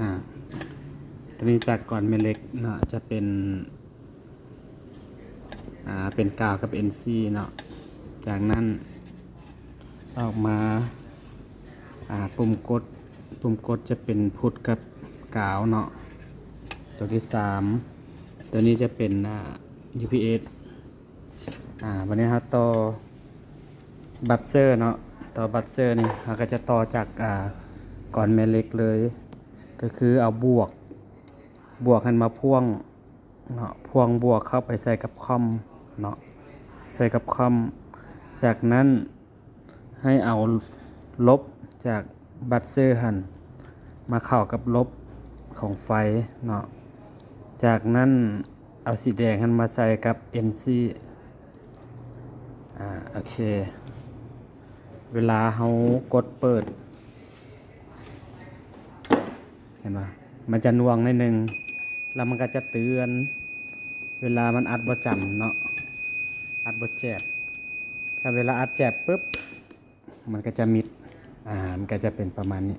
อ่าตัวนี้จากก่อนแม่เหล็กเนาะจะเป็น อ่า เป็นกาวกับ NC เนาะ จากนั้นออกมา อ่า ปุ่มกด ปุ่มกดจะเป็นพุทธกับกาวเนาะ ตัวที่สามตัวนี้จะเป็น อ่า UPS อ่า วันนี้ครับต่อบัตเซอร์เนาะ ต่อบัตเซอร์นี่เราก็จะต่อจาก อ่า ก่อนแม่เหล็กเลย ก็คือเอาบวก บวกกันมาพ่วงเนาะพ่วงบวกเข้าไปใส่กับคอมเนาะใส่กับคอมจากนั้นให้เอาลบจากบัตเซอร์หันมาเข้ากับลบของไฟเนาะจากนั้นเอาสีแดงหันมาใส่กับ NC อ่าโอเค เวลาเฮากดเปิด เห็นไหมมันจะน่วงนิดนึง แล้วมันก็จะเตือน เวลามันอัดบ่จำเนาะ อัดบ่แจบถ้าเวลาอัดแจบปุ๊บ มันก็จะมิด อ่า มันก็จะเป็นประมาณนี้